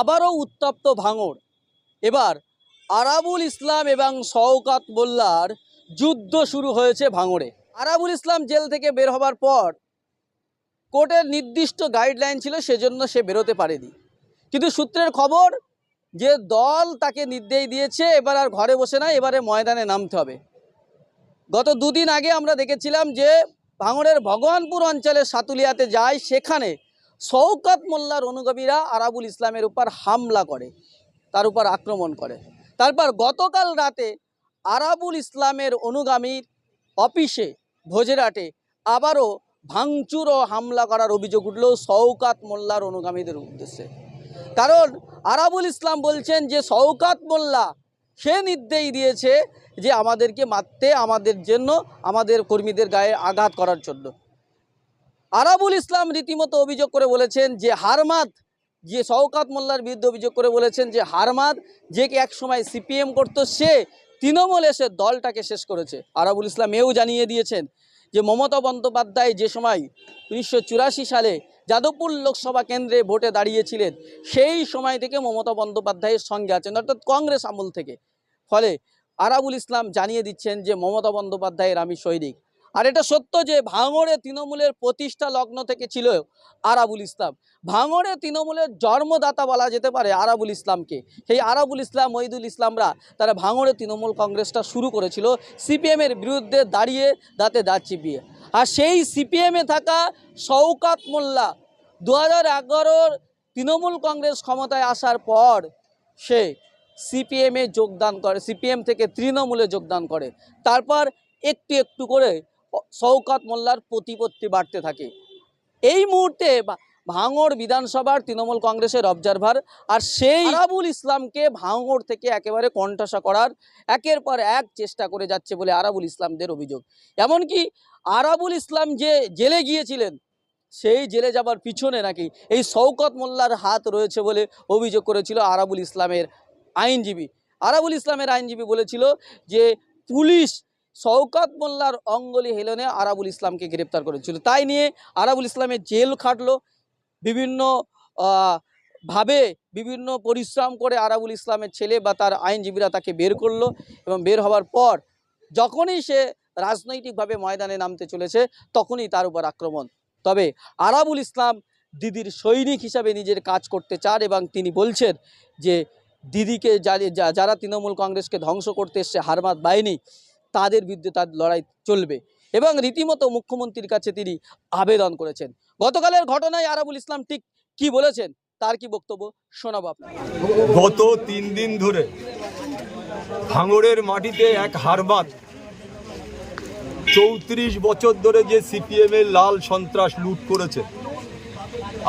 আবারও উত্তপ্ত ভাঙড়। এবার আরাবুল ইসলাম এবং শওকাত মোল্লার যুদ্ধ শুরু হয়েছে ভাঙড়ে। আরাবুল ইসলাম জেল থেকে বের হবার পর কোর্টের নির্দিষ্ট গাইডলাইন ছিল, সেজন্য সে বেরোতে পারেনি। কিন্তু সূত্রের খবর, যে দল তাকে নির্দেশ দিয়েছে, এবার আর ঘরে বসে না এবারে ময়দানে নামতে হবে। গত দুদিন আগে আমরা দেখেছিলাম যে ভাঙড়ের ভগবানপুর অঞ্চলের সাতুলিয়াতে যায়, সেখানে শওকত মোল্লার অনুগামীরা আরাবুল ইসলামের উপর হামলা করে, তার উপর আক্রমণ করে। তারপর গতকাল রাতে আরাবুল ইসলামের অনুগামীর অফিসে ভোজেরাটে আবারও ভাঙচুর ও হামলা করার অভিযোগ উঠল শওকাত মোল্লার অনুগামীদের উদ্দেশ্যে। কারণ আরাবুল ইসলাম বলছেন যে, শওকাত মোল্লা, সে নির্দেশ দিয়েছে যে, আমাদেরকে মারতে, আমাদের জন্য আমাদের কর্মীদের গায়ে আঘাত করার জন্য। আরাবুল ইসলাম রীতিমতো অভিযোগ করে বলেছেন যে হারমাদ, যে শওকাত মোল্লার বিরুদ্ধে অভিযোগ করে বলেছেন যে হারমাদ যে এক সময় সিপিএম করতো, সে তৃণমূল এসে দলটাকে শেষ করেছে। আরাবুল ইসলাম এও জানিয়ে দিয়েছেন যে মমতা বন্দ্যোপাধ্যায় যে সময় উনিশশো চুরাশি সালে যাদবপুর লোকসভা কেন্দ্রে ভোটে দাঁড়িয়েছিলেন, সেই সময় থেকে মমতা বন্দ্যোপাধ্যায়ের সঙ্গে আছেন, অর্থাৎ কংগ্রেস আমল থেকে। ফলে আরাবুল ইসলাম জানিয়ে দিচ্ছেন যে মমতা বন্দ্যোপাধ্যায়ের আমি সৈনিক। আর এটা সত্য যে ভাঙড়ে তৃণমূলের প্রতিষ্ঠা লগ্ন থেকে ছিল আরাবুল ইসলাম। ভাঙড়ে তৃণমূলের জন্মদাতা বলা যেতে পারে আরাবুল ইসলামকে। সেই আরাবুল ইসলাম, মহিদুল ইসলামরা তারা ভাঙড়ে তৃণমূল কংগ্রেসটা শুরু করেছিল সিপিএমের বিরুদ্ধে দাঁড়িয়ে, দাঁতে দাঁত চিপিয়ে। আর সেই সিপিএমে থাকা শওকাত মোল্লা দু হাজার তৃণমূল কংগ্রেস ক্ষমতায় আসার পর সে সিপিএমে যোগদান করে, সিপিএম থেকে তৃণমূলে যোগদান করে। তারপর একটু একটু করে শওকাত মোল্লার প্রতিপত্তি বাড়তে থাকে। এই মুহূর্তে ভাঙড় বিধানসভার তৃণমূল কংগ্রেসের অবজারভার আর সেই আরাবুল ইসলামকে ভাঙড় থেকে একেবারে কণ্ঠাসা করার একের পর এক চেষ্টা করে যাচ্ছে বলে আরাবুল ইসলামদের অভিযোগ। এমনকি আরাবুল ইসলাম যে জেলে গিয়েছিলেন, সেই জেলে যাবার পিছনে নাকি এই শওকত মোল্লার হাত রয়েছে বলে অভিযোগ করেছিল আরাবুল ইসলামের আইনজীবী। আরাবুল ইসলামের আইনজীবী বলেছিল যে পুলিশ শওকত মোল্লার অঙ্গলি হেলনে আরাবুল ইসলামকে গ্রেপ্তার করেছিল। তাই নিয়ে আরাবুল ইসলামের জেল খাটলো। বিভিন্ন ভাবে বিভিন্ন পরিশ্রম করে আরাবুল ইসলামের ছেলে বা তার আইনজীবীরা তাকে বের করল এবং বের হওয়ার পর যখনই সে রাজনৈতিকভাবে ময়দানে নামতে চলেছে, তখনই তার উপর আক্রমণ। তবে আরাবুল ইসলাম দিদির সৈনিক হিসাবে নিজের কাজ করতে চান এবং তিনি বলছেন যে, দিদিকে যারা তৃণমূল কংগ্রেসকে ধ্বংস করতে এসছে, হারমাত বাহিনী তাদের বিরুদ্ধে তার লড়াই চলবে। এবং রীতিমতো মুখ্যমন্ত্রীর কাছে তিনি আবেদন করেছেন। গতকালের ঘটনায় আরাবুল ইসলাম ঠিক কি বলেছেন, তার কি বক্তব্য শোনাবো গত তিন দিন ধরে ভাঙড়ের মাটিতে এক হারবাদ চৌত্রিশ বছর ধরে যে সিপিএম এর লাল সন্ত্রাস লুট করেছে,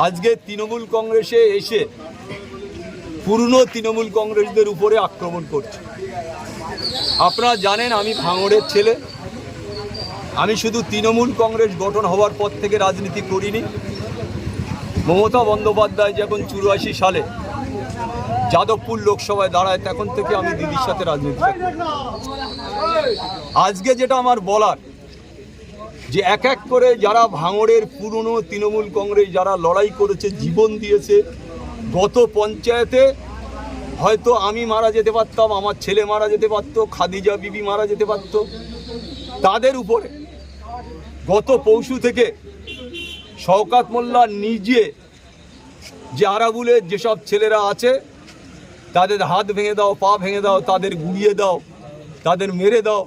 আজকে তৃণমূল কংগ্রেসে এসে পুরনো তৃণমূল কংগ্রেসদের উপরে আক্রমণ করছে। আপনারা জানেন আমি ভাঙড়ের ছেলে। আমি শুধু তৃণমূল কংগ্রেস গঠন হওয়ার পর থেকে রাজনীতি করিনি। মমতা বন্দ্যোপাধ্যায় যখন চুরাশি সালে যাদবপুর লোকসভায় দাঁড়ায়, তখন থেকে আমি দিদির সাথে রাজনীতি আজকে যেটা আমার বলার, যে এক এক করে যারা ভাঙড়ের পুরনো তৃণমূল কংগ্রেস, যারা লড়াই করেছে, জীবন দিয়েছে গত পঞ্চায়েতে হয়তো আমি মারা যেতে পারতাম, আমার ছেলে মারা যেতে পারতো, খাদিজা বিবি মারা যেতে পারতো। তাদের উপরে গত পৌষু থেকে শওকাত মোল্লা নিজে যে আরাবুলের যেসব ছেলেরা আছে, তাদের হাত ভেঙে দাও, পা ভেঙে দাও, তাদের গুড়িয়ে দাও, তাদের মেরে দাও।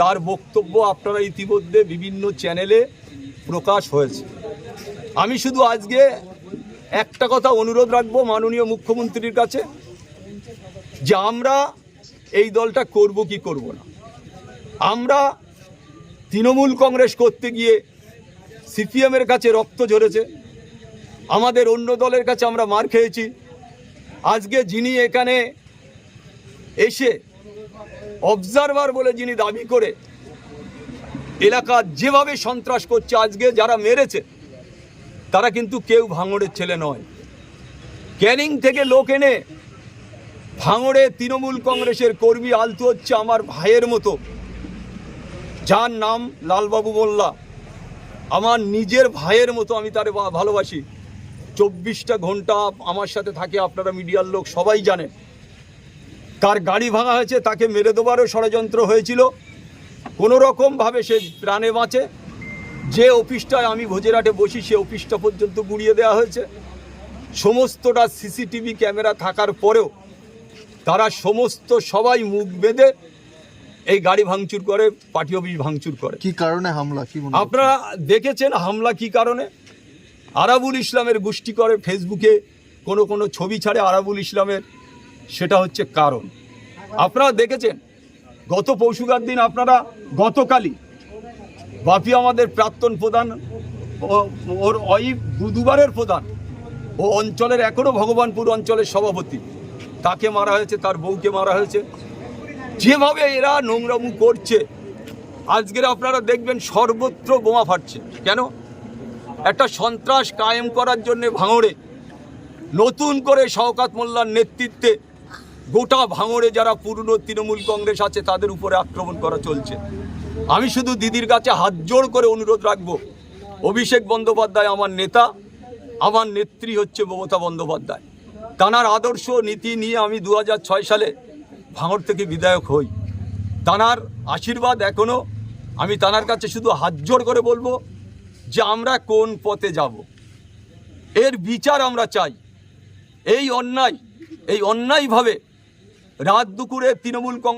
তার বক্তব্য আপনারা ইতিমধ্যে বিভিন্ন চ্যানেলে প্রকাশ হয়েছে। আমি শুধু আজকে একটা কথা অনুরোধ রাখব মাননীয় মুখ্যমন্ত্রীর কাছে, যে আমরা এই দলটা করব কি করব না। আমরা তৃণমূল কংগ্রেস করতে গিয়ে সিপিএমের কাছে রক্ত ঝরেছে, আমাদের অন্য দলের কাছে আমরা মার খেয়েছি। আজকে যিনি এখানে এসে অবজারভার বলে যিনি দাবি করে, এলাকা যেভাবে সন্ত্রাস করছে, আজকে যারা মেরেছে তারা কিন্তু কেউ ভাঙড়ের ছেলে নয়। ক্যানিং থেকে লোক এনে ভাঙড়ে তৃণমূল কংগ্রেসের কর্মী আলতু হচ্ছে আমার ভাইয়ের মতো। যার নাম লালবাবু মোল্লা। আমার নিজের ভাইয়ের মতো আমি তার ভালোবাসি। চব্বিশটা ঘণ্টা আমার সাথে থাকে আপনারা মিডিয়ার লোক, সবাই জানে। তার গাড়ি ভাঙা হয়েছে তাকে মেরে দেবারও ষড়যন্ত্র হয়েছিল। কোনো রকমভাবে সে প্রাণে বাঁচে। যে অফিসটায় আমি ভোজেরাটে বসি সে অফিসটা পর্যন্ত গুড়িয়ে দেওয়া হয়েছে। সমস্তটা সিসিটিভি ক্যামেরা থাকার পরেও তারা সমস্ত সবাই মুখ বেঁধে এই গাড়ি ভাঙচুর করে পার্টি অফিস ভাঙচুর করে। কি কারণে হামলা কি আপনারা দেখেছেন হামলা কি কারণে? আরাবুল ইসলামের গোষ্ঠী করে ফেসবুকে কোনো কোনো ছবি ছাড়ে আরাবুল ইসলামের সেটা হচ্ছে কারণ। আপনারা দেখেছেন গত পৌষুকার দিন আপনারা গতকালই বাপি আমাদের প্রাক্তন প্রধান ওর অইফ দুবারের প্রধান। ও অঞ্চলের এখনও ভগবানপুর অঞ্চলের সভাপতি। তাকে মারা হয়েছে, তার বউকে মারা হয়েছে। যেভাবে এরা নোংরামু করছে, আজকের আপনারা দেখবেন সর্বত্র বোমা ফাটছে। কেন? একটা সন্ত্রাস কায়েম করার জন্যে ভাঙড়ে, নতুন করে শওকাত মোল্লার নেতৃত্বে গোটা ভাঙড়ে যারা পুরনো তৃণমূল কংগ্রেস আছে, তাদের উপরে আক্রমণ করা চলছে। আমি শুধু দিদির কাছে হাত জোড় করে অনুরোধ রাখব। অভিষেক বন্দ্যোপাধ্যায় আমার নেতা, আমার নেত্রী হচ্ছে মমতা বন্দ্যোপাধ্যায়। তানার আদর্শ নীতি নিয়ে আমি দু হাজার ছয় সালে ভাঙড় থেকে বিধায়ক হই। তানার আশীর্বাদ এখনও আমি তানার কাছে শুধু হাত জোড় করে বলব যে আমরা কোন পথে যাব। এর বিচার আমরা চাই। এই অন্যায়, এই অন্যায়ভাবে রাত দুপুরে তৃণমূল কংগ্রেস